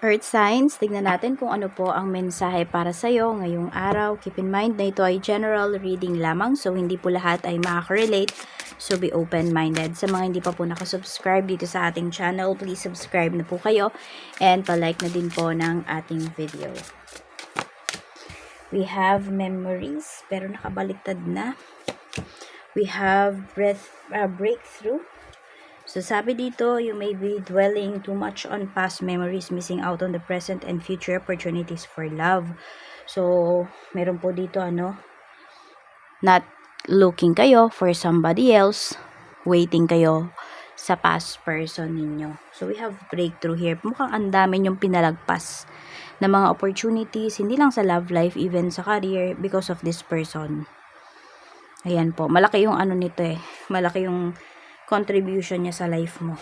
Earth signs, tignan natin kung ano po ang mensahe para sa iyo ngayong araw. Keep in mind na ito ay general reading lamang so hindi po lahat ay makaka-relate. So be open-minded. Sa mga hindi pa po nakasubscribe dito sa ating channel, please subscribe na po kayo and pa-like na din po ng ating video. We have memories pero nakabaliktad na. We have breath, uh, breakthrough So sabi dito, you may be dwelling too much on past memories, missing out on the present and future opportunities for love. So, meron po dito ano, not looking kayo for somebody else, waiting kayo sa past person ninyo. So, we have breakthrough here. Mukhang ang dami yung pinalagpas na mga opportunities, hindi lang sa love life, even sa career, because of this person. Ayan po. Malaki yung ano nito eh. Malaki yung contribution niya sa life mo.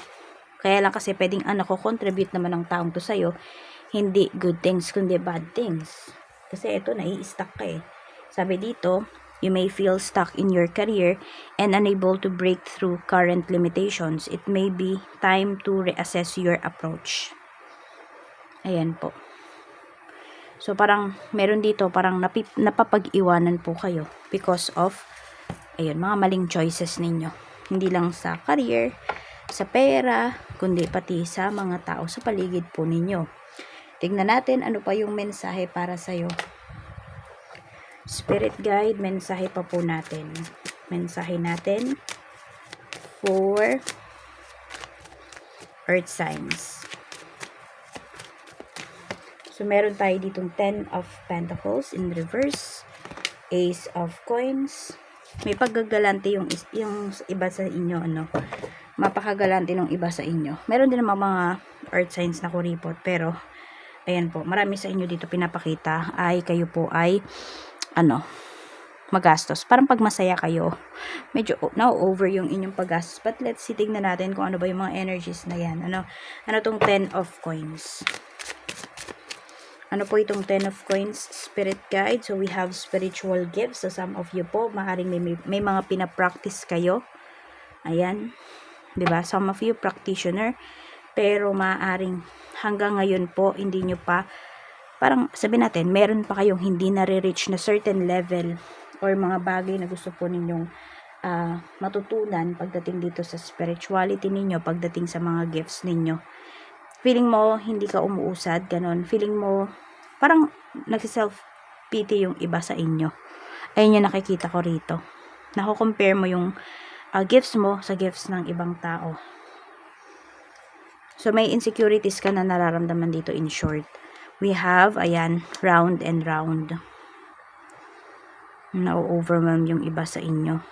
Kaya lang kasi pwedeng anak ko contribute naman ng taong to sa'yo, hindi good things, kundi bad things. Kasi ito, nai-stuck ka eh. Sabi dito, you may feel stuck in your career and unable to break through current limitations. It may be time to reassess your approach. Ayan po. So, parang, meron dito, parang napip, napapag-iwanan po kayo because of, ayun, mga maling choices ninyo hindi lang sa career, sa pera, kundi pati sa mga tao sa paligid po ninyo. Tingnan natin ano pa yung mensahe para sa iyo. Spirit guide, mensahe pa po natin. Mensahe natin for earth signs. So, meron tayo ditong 10 of Pentacles in reverse, Ace of Coins, may paggagalante yung, yung iba sa inyo, ano, mapakagalante ng iba sa inyo. Meron din naman mga earth signs na kuripot, pero, ayan po, marami sa inyo dito pinapakita ay kayo po ay, ano, magastos. Parang pag masaya kayo, medyo now over yung inyong paggastos. But let's see, tignan natin kung ano ba yung mga energies na yan. Ano, ano tong 10 of coins. Ano po itong 10 of coins spirit guide? So, we have spiritual gifts. So, some of you po, maaaring may, may, mga pinapractice kayo. Ayan. ba diba? Some of you practitioner. Pero, maaaring hanggang ngayon po, hindi nyo pa, parang sabi natin, meron pa kayong hindi nare-reach na certain level or mga bagay na gusto po ninyong uh, matutunan pagdating dito sa spirituality ninyo, pagdating sa mga gifts ninyo feeling mo hindi ka umuusad, ganun. Feeling mo parang nagsi-self pity yung iba sa inyo. Ayun yung nakikita ko rito. Nako-compare mo yung uh, gifts mo sa gifts ng ibang tao. So, may insecurities ka na nararamdaman dito in short. We have, ayan, round and round. Na-overwhelm yung iba sa inyo.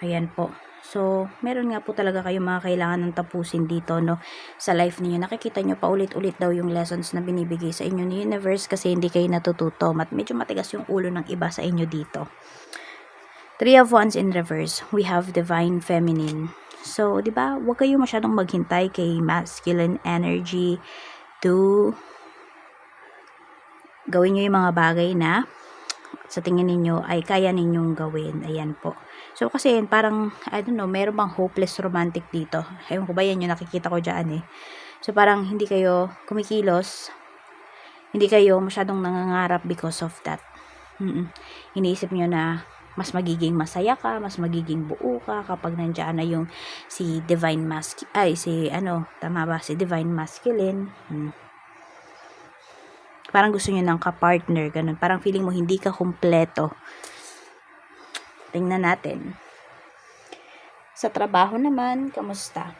Ayan po. So, meron nga po talaga kayo mga kailangan ng tapusin dito, no, sa life niyo. Nakikita nyo pa ulit-ulit daw yung lessons na binibigay sa inyo ni universe kasi hindi kayo natututo. Mat medyo matigas yung ulo ng iba sa inyo dito. Three of Wands in reverse. We have Divine Feminine. So, di ba, huwag kayo masyadong maghintay kay masculine energy to gawin nyo yung mga bagay na sa tingin ninyo ay kaya ninyong gawin. Ayan po. So, kasi parang, I don't know, meron bang hopeless romantic dito. Ewan ko ba yan yung nakikita ko dyan eh. So, parang hindi kayo kumikilos. Hindi kayo masyadong nangangarap because of that. Mm-mm. Iniisip nyo na mas magiging masaya ka, mas magiging buo ka kapag nandiyan na yung si divine masculine, ay si ano, tama ba, si divine masculine. Hmm. Parang gusto niyo ng ka-partner, ganun. Parang feeling mo hindi ka kumpleto Tingnan natin. Sa trabaho naman, kamusta?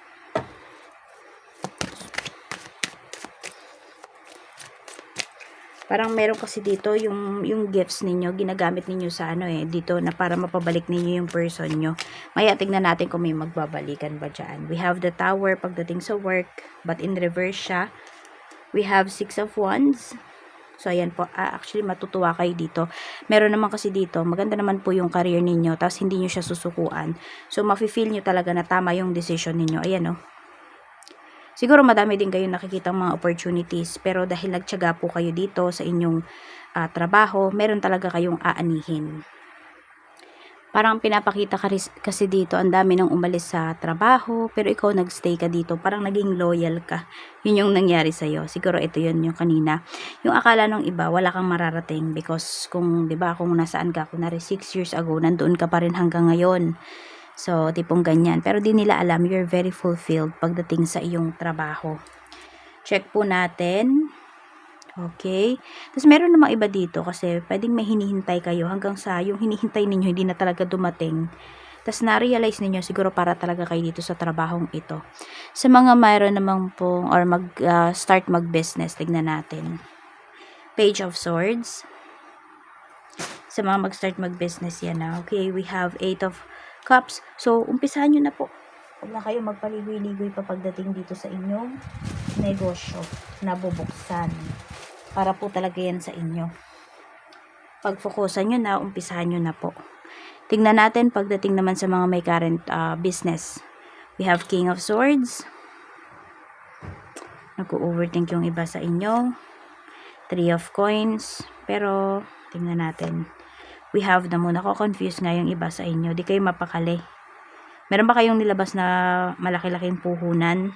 Parang meron kasi dito yung yung gifts ninyo, ginagamit ninyo sa ano eh, dito na para mapabalik ninyo yung person nyo. Maya tingnan natin kung may magbabalikan ba dyan. We have the tower pagdating sa work, but in reverse siya. We have six of wands. So, ayan po. Ah, actually, matutuwa kayo dito. Meron naman kasi dito, maganda naman po yung career ninyo, tapos hindi nyo siya susukuan. So, mafe-feel nyo talaga na tama yung decision ninyo. Ayan, oh. Siguro madami din kayo nakikita mga opportunities, pero dahil nagtyaga po kayo dito sa inyong uh, trabaho, meron talaga kayong aanihin. Parang pinapakita ka kasi dito, ang dami nang umalis sa trabaho, pero ikaw nagstay ka dito, parang naging loyal ka. Yun yung nangyari sa'yo. Siguro ito yun yung kanina. Yung akala ng iba, wala kang mararating because kung, di ba, kung nasaan ka, kunwari 6 years ago, nandoon ka pa rin hanggang ngayon. So, tipong ganyan. Pero di nila alam, you're very fulfilled pagdating sa iyong trabaho. Check po natin. Okay. Tapos meron namang iba dito kasi pwedeng may hinihintay kayo hanggang sa yung hinihintay ninyo hindi na talaga dumating. Tapos na-realize ninyo siguro para talaga kayo dito sa trabahong ito. Sa mga mayroon namang pong or mag ah, start mag-business, tignan natin. Page of Swords. Sa mga mag-start mag-business yan na. Okay, we have Eight of Cups. So, umpisahan nyo na po. Huwag na kayo magpaligoy-ligoy pa pagdating dito sa inyong negosyo na bubuksan. Para po talaga yan sa inyo. Pag-focusan nyo na, umpisahan nyo na po. Tingnan natin pagdating naman sa mga may current ah, business. We have King of Swords. Nag-overthink yung iba sa inyo. Three of Coins. Pero, tingnan natin. We have na muna. Ako-confuse nga yung iba sa inyo. Di kayo mapakali. Meron ba kayong nilabas na malaki-laking puhunan?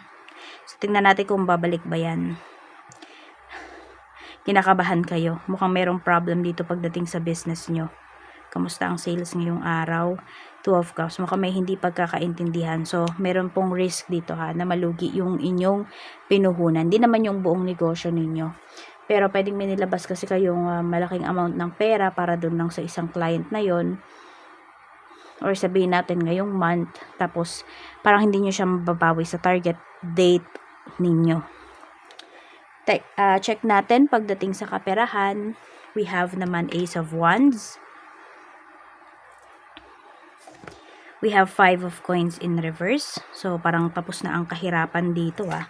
So, tingnan natin kung babalik ba yan. Kinakabahan kayo. Mukhang merong problem dito pagdating sa business nyo. Kamusta ang sales ngayong araw? Two of Cups. Mukhang may hindi pagkakaintindihan. So, meron pong risk dito ha, na malugi yung inyong pinuhunan. Hindi naman yung buong negosyo ninyo. Pero pwedeng may nilabas kasi kayong ah, malaking amount ng pera para doon lang sa isang client na yon or sabihin natin ngayong month, tapos parang hindi nyo siya mababawi sa target date ninyo. Te- ah, check natin pagdating sa kaperahan, we have naman Ace of Wands. We have Five of Coins in reverse. So, parang tapos na ang kahirapan dito ah.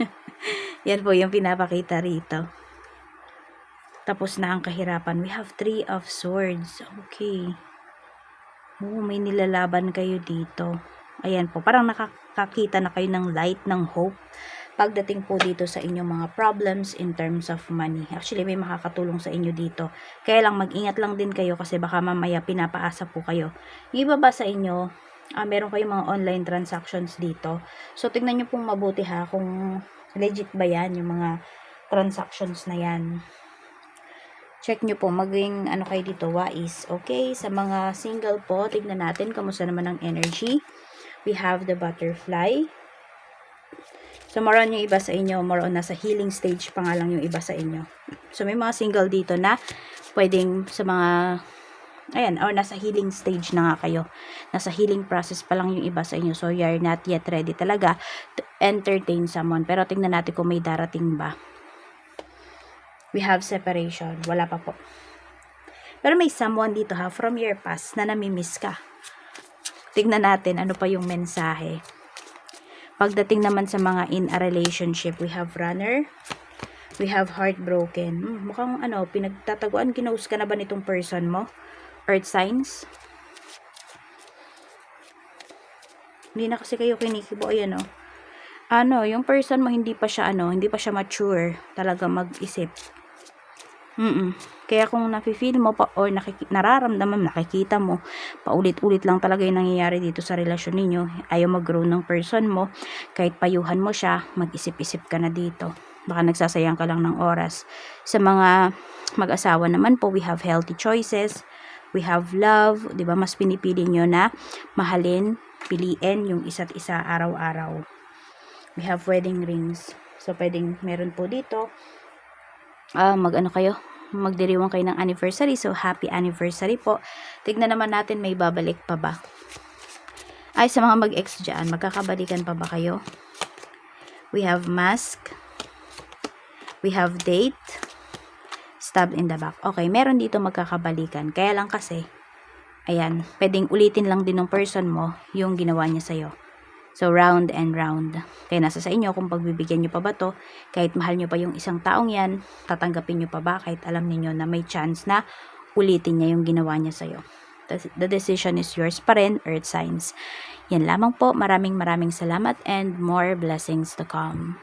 Yan po yung pinapakita rito. Tapos na ang kahirapan. We have Three of Swords. Okay. Oo, may nilalaban kayo dito. Ayan po, parang nakakakita na kayo ng light, ng hope pagdating po dito sa inyong mga problems in terms of money. Actually, may makakatulong sa inyo dito. Kaya lang, mag-ingat lang din kayo kasi baka mamaya pinapaasa po kayo. Yung iba ba sa inyo, ah, meron kayong mga online transactions dito. So, tingnan nyo pong mabuti ha kung legit ba yan, yung mga transactions na yan check nyo po, maging ano kayo dito, wais. Okay, sa mga single po, tignan natin kamusta naman ang energy. We have the butterfly. So, more on yung iba sa inyo, more on nasa healing stage pa nga lang yung iba sa inyo. So, may mga single dito na pwedeng sa mga, ayan, or nasa healing stage na nga kayo. Nasa healing process pa lang yung iba sa inyo. So, you're not yet ready talaga to entertain someone. Pero tingnan natin kung may darating ba we have separation. Wala pa po. Pero may someone dito ha, from your past na namimiss ka. Tignan natin ano pa yung mensahe. Pagdating naman sa mga in a relationship, we have runner. We have heartbroken. Hmm, mukhang ano, pinagtataguan, kinose ka na ba nitong person mo? Earth signs. Hindi na kasi kayo kinikibo. Ayan o. Ano, yung person mo hindi pa siya ano, hindi pa siya mature. Talaga mag-isip. Mm Kaya kung nafe-feel mo pa or nakiki- nararamdaman, nakikita mo, paulit-ulit lang talaga yung nangyayari dito sa relasyon ninyo. Ayaw mag-grow ng person mo. Kahit payuhan mo siya, mag-isip-isip ka na dito. Baka nagsasayang ka lang ng oras. Sa mga mag-asawa naman po, we have healthy choices. We have love. 'di ba Mas pinipili nyo na mahalin, piliin yung isa't isa araw-araw. We have wedding rings. So, pwedeng meron po dito ah, mag-ano kayo, magdiriwang kayo ng anniversary. So, happy anniversary po. Tignan naman natin may babalik pa ba. Ay, sa mga mag-ex dyan, magkakabalikan pa ba kayo? We have mask. We have date. Stabbed in the back. Okay, meron dito magkakabalikan. Kaya lang kasi, ayan, pwedeng ulitin lang din ng person mo yung ginawa niya sa'yo. So, round and round. Kaya nasa sa inyo kung pagbibigyan nyo pa ba to, kahit mahal nyo pa yung isang taong yan, tatanggapin nyo pa ba kahit alam niyo na may chance na ulitin niya yung ginawa niya sa'yo. The decision is yours pa rin, Earth Signs. Yan lamang po. Maraming maraming salamat and more blessings to come.